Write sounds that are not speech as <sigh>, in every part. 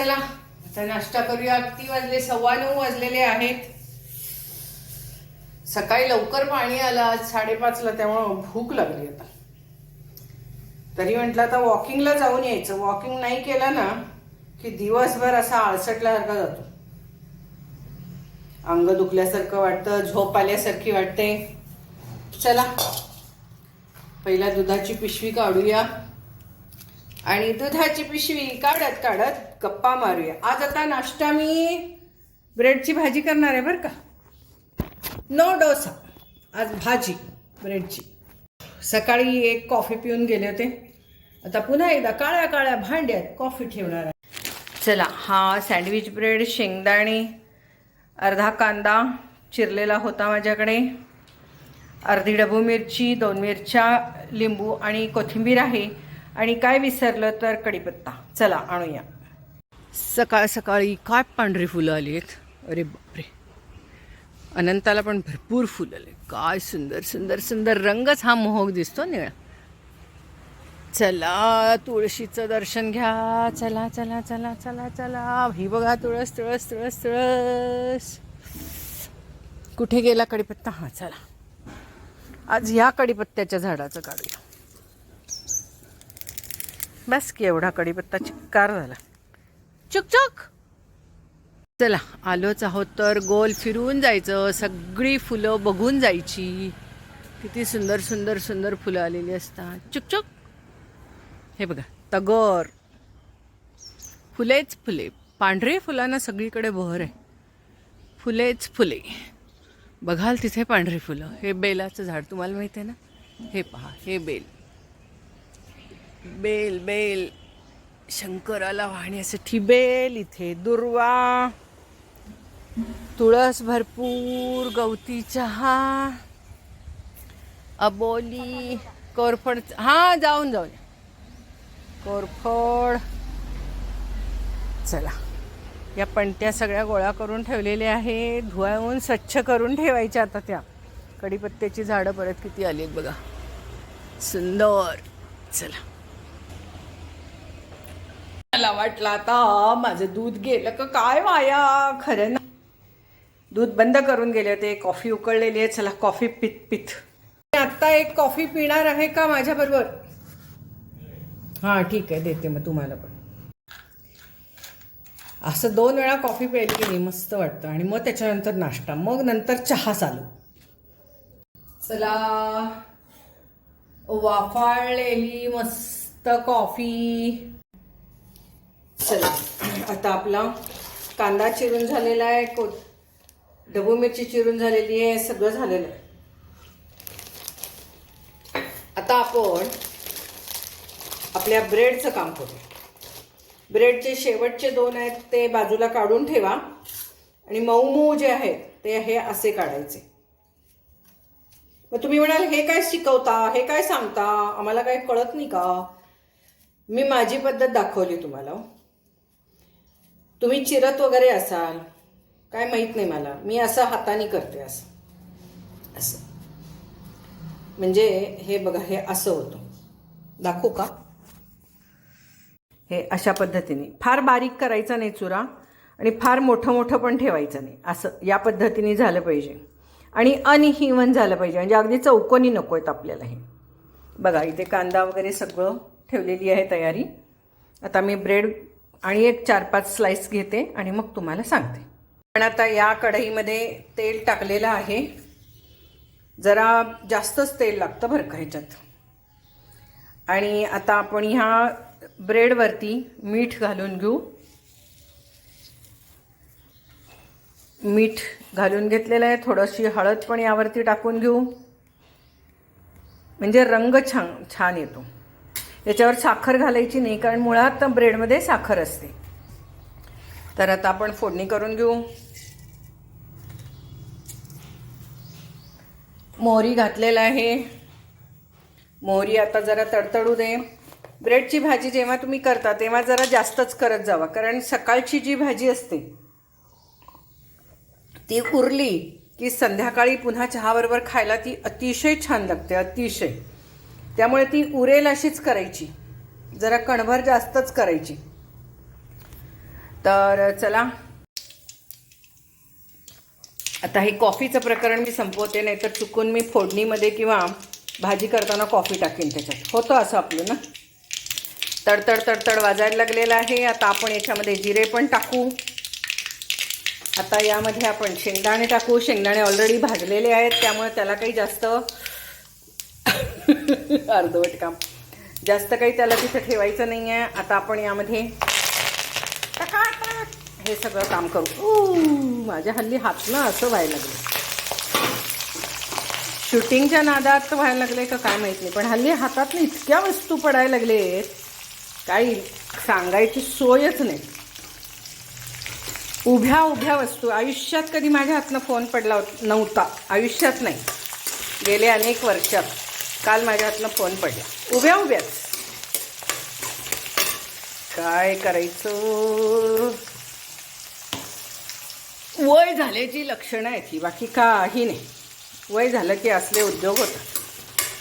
चला आता नाश्ता करूया. किती वाजले सव्वा नऊ वाजलेले आहेत. सकाळी लवकर पाणी आलं आज साडेपाचला त्यामुळं भूक लागली आता. तरी म्हटलं आता वॉकिंगला जाऊन यायचं. वॉकिंग नाही केलं ना की दिवसभर असा आळसटल्यासारखा जातो. अंग दुखल्यासारखं वाटतं झोप आल्यासारखी वाटते. चला पहिला दुधाची पिशवी काढूया. आणि दुधाची पिशवी काढत काढत गप्पा मारूया. आज आता नाश्ता मी ब्रेडची भाजी करणार आहे बरं का? नो डोसा आज भाजी ब्रेडची. सकाळी एक कॉफी पिऊन गेले होते. आता पुन्हा एकदा काळ्या काळ्या भांड्यात कॉफी ठेवणार आहे. चला हा सँडविच ब्रेड शेंगदाणे अर्धा कांदा चिरलेला होता माझ्याकडे. अर्धी डबू मिरची दोन मिरच्या लिंबू आणि कोथिंबीर आहे. आणि काय विसरलं तर कडीपत्ता चला आणूया. सकाळ सकाळी काय पांढरी फुलं आली आहेत? अरे बापरे. अनंताला पण भरपूर फुलं आले काय सुंदर सुंदर सुंदर रंगच हा मोहक दिसतो निळा. चला तुळशीचं दर्शन घ्या. चला चला चला चला चला. ही बघा तुळस तुळस तुळस तुळस. कुठे गेला कडीपत्ता हा चला. आज ह्या कडीपत्त्याच्या झाडाचं काढूया. बस की एवढा कडीपत्ता चिक्कार झाला. चुक चुक चला आलोच आहोत तर गोल फिरून जायचं. सगळी फुलं बघून जायची. किती सुंदर सुंदर सुंदर फुलं आलेली असतात. चुक चुक हे बघा तगर. फुलेच फुले. पांढरे फुलांना सगळीकडे बहर आहे. फुलेच फुले. बघाल तिथे पांढरी फुलं. हे बेलाचं झाड तुम्हाला माहिती आहे ना? हे पहा हे बेल. Bell bell. शंकराला वाहण्यासाठी बेल इथे. दुर्वा. तुळस भरपूर गवती चहा. अबोली कोरफड हां जाऊन जाऊन. कोरफड. चला. या पणत्या सगळ्या गोळा करून ठेवलेल्या आहे धुवावून स्वच्छ करून ठेवायच्या आता त्या. कडीपत्त्याची झाडं परत किती आली आहेत बघा. सुंदर. चला. मला वाटलं आता माझं दूध गेलं का काय वाया? खरं ना. दूध बंद करून गेले होते कॉफी उकळलेली आहे चला कॉफी पित पित. आत्ता एक कॉफी पिणार आहे का माझ्याबरोबर हां ठीक आहे देते मग तुम्हाला पण. असं दोन वेळा कॉफी प्यायली की नाही मस्त वाटतं. आणि मग त्याच्यानंतर नाश्ता मग नंतर चहा चालू. चला. वाफाळलेली मस्त कॉफी. चला. आता आपला कांदा चिरून झालेला आहे को डबू मिरची चिरून झालेली आहे सगळं झालेलं आहे. आता आपण आपल्या ब्रेडचं काम करूया. ब्रेडचे शेवटचे दोन आहेत ते बाजूला काढून ठेवा. आणि मऊ मऊ जे आहेत ते हे असे काढायचे. मग तुम्ही म्हणाल हे काय शिकवता? हे काय सांगता? आम्हाला काय कळत नाही का? मी माझी पद्धत दाखवली तुम्हाला. तुम्ही चिरत वगैरे असाल काय माहीत नाही मला. मी असं हाताने करते असं. असं. म्हणजे हे बघा हे असं होतं. दाखवू का? हे अशा पद्धतीने. फार बारीक करायचा नाही चुरा आणि फार मोठं मोठं पण ठेवायचं नाही. असं या पद्धतीने झालं पाहिजे. आणि अनहिवन झालं पाहिजे. म्हणजे अगदी चौकोनी नको आहेत आपल्याला हे. बघा इथे कांदा वगैरे सगळं ठेवलेली आहे तयारी. आता मी ब्रेड आणि एक चार पाच स्लाइस घेते आणि मग तुम्हाला सांगते. पण आता या कढईमध्ये तेल टाकलेलं आहे. जरा जास्तच तेल लागतं बरं का ह्याच्यात. आणि आता आपण ह्या ब्रेडवरती मीठ घालून घेऊ. मीठ घालून घेतलेलं आहे. थोडीशी हळद पण यावरती टाकून घेऊ. म्हणजे रंग छान छान येतो. याच्यावर साखर घालायची नाही कारण मुळात ब्रेडमध्ये साखर असते. तर आता आपण फोडणी करून घेऊ. मोहरी घातलेला आहे. मोहरी आता जरा तडतडू दे. ब्रेडची भाजी जेव्हा तुम्ही करता तेव्हा जरा जास्तच करत जावा कारण सकाळची जी भाजी असते ती उरली की संध्याकाळी पुन्हा चहाबरोबर खायला ती अतिशय छान लागते अतिशय. त्यामुळे ती उरेल अशीच करायची. जरा कणभर जास्तच करायची. तर चला. आता हे कॉफीचं प्रकरण मी संपवते नाही तर चुकून मी फोडणीमध्ये किंवा भाजी करताना कॉफी टाकेन त्याच्यात. होतं असं आपलं ना? तडतड तडतड वाजायला लागलेलं आहे. आता आपण याच्यामध्ये जिरे पण टाकू. आता यामध्ये आपण शेंगदाणे टाकू. शेंगदाणे ऑलरेडी भाजलेले आहेत त्यामुळे त्याला काही जास्त <laughs> अर्धवट काम जास्त काही त्याला तिथं ठेवायचं नाही आहे आता आपण यामध्ये हे सगळं काम करू. माझ्या हल्ली हात ना असं व्हायला लागलं शूटिंगच्या नादात तर व्हायला लागले का काय माहीत नाही. पण हल्ली हातात इतक्या वस्तू पडायला लागलेत. काही सांगायची सोयच नाही. उभ्या उभ्या वस्तू. आयुष्यात कधी माझ्या हातनं फोन पडला नव्हता. आयुष्यात नाही. गेले अनेक वर्षात. काल माझ्या हातनं फोन पडला. उभ्या उभ्याच. काय करायचं? वय झाल्याची लक्षणं आहेत ही बाकी काही नाही. वय झालं की असले उद्योग होतात.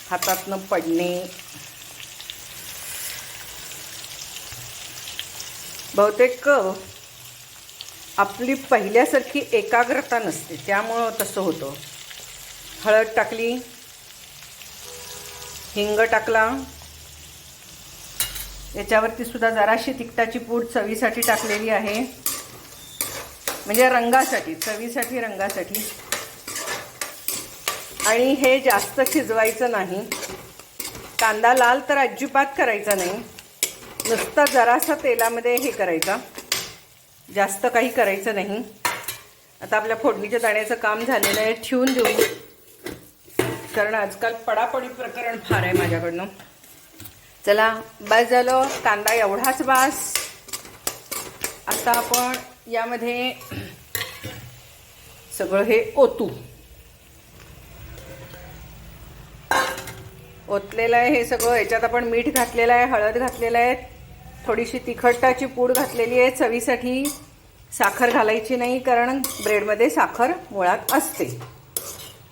हातातनं पडणे. बहुतेक आपली पहिल्यासारखी एकाग्रता नसते त्यामुळं तसं होतं. हळद टाकली हिंग टाकला. याच्यावरती सुद्धा जराशी तिखटाची पूड चवीसाठी टाकलेली आहे. म्हणजे रंगासाठी चवीसाठी रंगासाठी. आणि हे जास्त शिजवायचं नाही. कांदा लाल तर अजिबात करायचा नाही. नुसतं जरासा तेलामध्ये हे करायचा. जास्त काही करायचं नाही. आता आपल्या फोडणीच्या दाण्याचं काम झालेलं आहे ठेवून देऊ कारण आजकाल पडापडी प्रकरण फार आहे माझ्याकडनं. चला बस झालं. कांदा एवढाच बास आता आपण यामध्ये सगळं हे ओतू. ओतलेलं आहे हे सगळं. याच्यात आपण मीठ घातलेलं आहे हळद घातलेलं आहे. थोडीशी तिखटाची पूड घातलेली आहे चवीसाठी. साखर घालायची नाही कारण ब्रेडमध्ये साखर मुळात असते.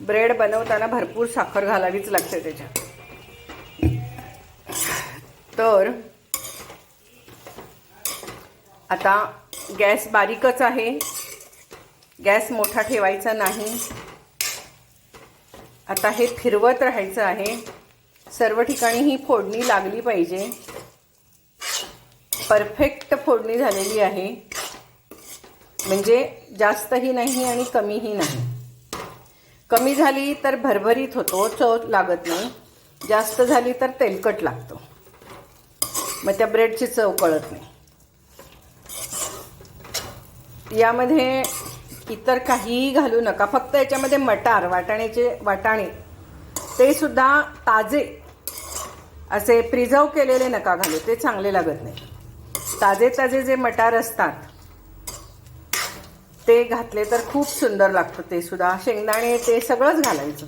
ब्रेड बनवताना भरपूर साखर घालावीच लागते त्याच्यात. तर आता गॅस बारीकच आहे. गॅस मोठा ठेवायचा नाही. आता हे फिरवत राहायचं आहे. सर्व ठिकाणी ही फोडणी लागली पाहिजे. परफेक्ट फोडणी झालेली आहे. म्हणजे जास्तही नाही आणि कमीही नाही. कमी झाली तर भरभरीत होतो चव लागत नाही. जास्त झाली तर तेलकट लागतो. मग त्या ब्रेडची चव कळत नाही. यामध्ये इतर काहीही घालू नका. फक्त याच्यामध्ये मटार वाटाण्याचे वाटाणे ते सुद्धा ताजे. असे प्रिझर्व केलेले नका घालू ते चांगले लागत नाही. ताजे ताजे जे मटार असतात ते घातले तर खूप सुंदर लागतं ते सुद्धा. शेंगदाणे ते सगळंच घालायचं.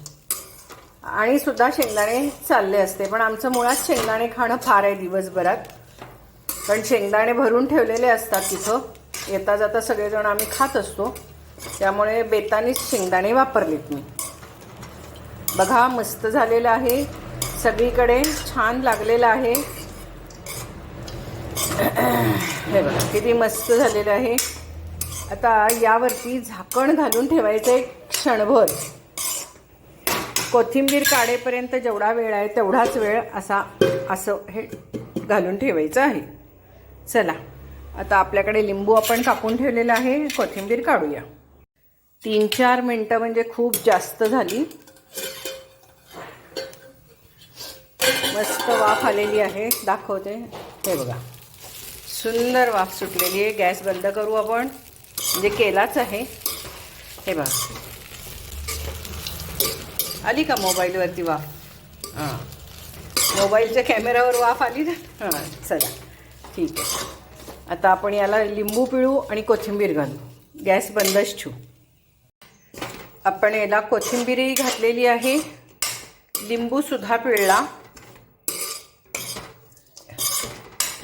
आणि सुद्धा शेंगदाणे चालले असते. पण आमचं मुळात शेंगदाणे खाणं फार आहे दिवसभरात. पण शेंगदाणे भरून ठेवलेले असतात तिथं. येता जाता सगळेजण आम्ही खात असतो. त्यामुळे बेतानीच शेंगदाणे वापरलेत मी. बघा मस्त झालेलं आहे. सगळीकडे छान लागलेलं आहे. <clears throat> हे बघा किती मस्त झालेलं आहे. आता यावरती झाकण घालून ठेवायचं एक क्षणभर. कोथिंबीर काढेपर्यंत जेवढा वेळ आहे तेवढाच वेळ असा असं हे घालून ठेवायचं आहे. चला आता आपल्याकडे लिंबू आपण कापून ठेवलेला आहे कोथिंबीर काढूया. तीन चार मिनटं म्हणजे खूप जास्त झाली. मस्त वाफ आलेली आहे दाखवते. हे बघा. सुंदर वाफ सुटलेली आहे गॅस बंद करू आपण. म्हणजे केलाच आहे. हे बघा. आली का मोबाईलवरती वाफ? हां. मोबाईलच्या कॅमेऱ्यावर वाफ आली ना? हां चला. ठीक आहे. आता आपण याला लिंबू पिळू आणि कोथिंबीर घालू. गॅस बंदच ठेवू. आपण याला कोथिंबीरही घातलेली आहे. लिंबूसुद्धा पिळला.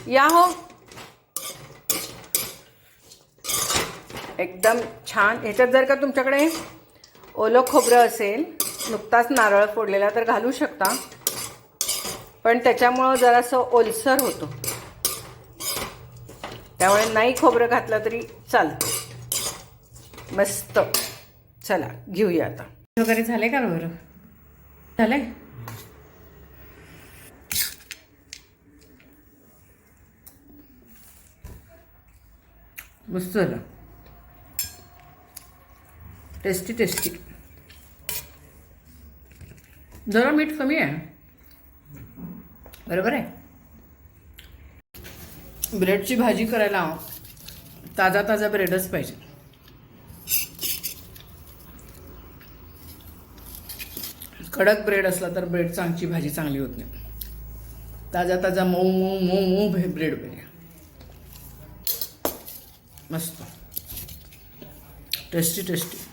या हो. एकदम छान. ह्याच्यात जर का तुमच्याकडे ओलं खोबरं असेल नुकताच नारळ फोडलेला तर घालू शकता. पण त्याच्यामुळं जरासं ओलसर होतो. त्यामुळे नाही खोबरं घातलं तरी चालतं. मस्त. चला घेऊया आता. वगैरे झाले का बरं झाले? मस्त झालं. टेस्टी टेस्टी जरा मीठ कमी आहे. बरोबर आहे? ब्रेडची भाजी करायला ताजा ताजा ब्रेडच पाहिजे. कडक ब्रेड असला तर ब्रेड चांगची भाजी चांगली होत नाही. ताजा ताजा मऊ मऊ मऊ मऊ भे- ब्रेड पाहिजे मस्त. Tasty tasty